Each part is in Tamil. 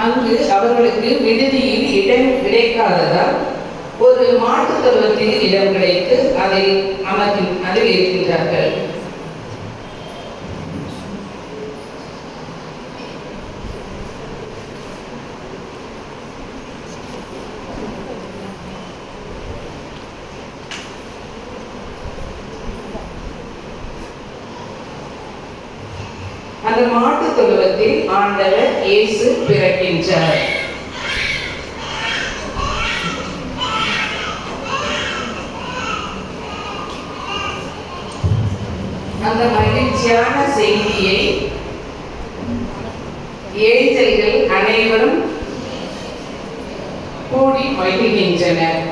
அங்கு அவர்களுக்கு விடுதியில் இடம் கிடைக்காததால் ஒரு மாட்டுத் தொழுவத்தில் இடம் கிடைத்து அதை அமர்த்தி அதில் இருக்கின்றார்கள். அந்த மாட்டு தொழுவத்தில் ஆண்டவர் இயேசு பிறக்கின்றார். அந்த மகிழ்ச்சியான செய்தியை ஏஞ்சல்கள் அனைவரும் கூடி மகிழ்கின்றனர்.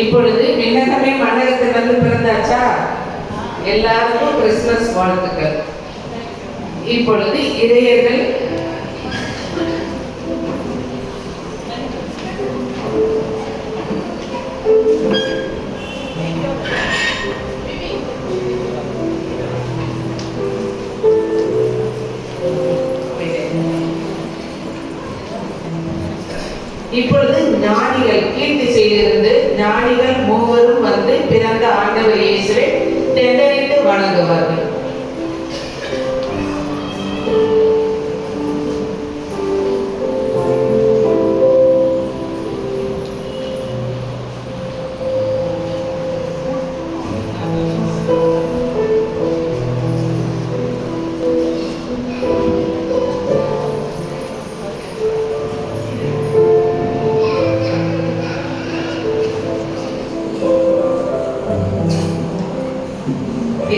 இப்பொழுது விண்ணகமே மண்டலத்திலிருந்து பிறந்தாச்சா? எல்லாருக்கும் கிறிஸ்துமஸ் வாழ்த்துக்கள். இப்பொழுது இடையர்கள் இப்பொழுது ஞானிகள் கீர்த்திசையிலிருந்து ஞானிகள் மூவரும் வந்து பிறந்த ஆண்டவர் ಪ್ರಾಣಿಗೆ ಬರಬೇಕು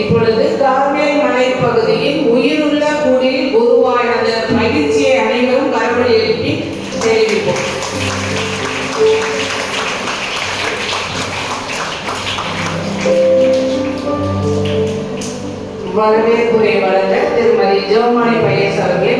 இப்பொழுது கார்மேல் மலைப்பகுதியில் உயிருள்ள குடில் உருவான அந்த மகிழ்ச்சியை அனைவரும் கரவழி எழுப்பி தெரிவிப்போம். வரவேற்புரை வழங்க திருமதி ஜோமானி பையஸ் அவர்களை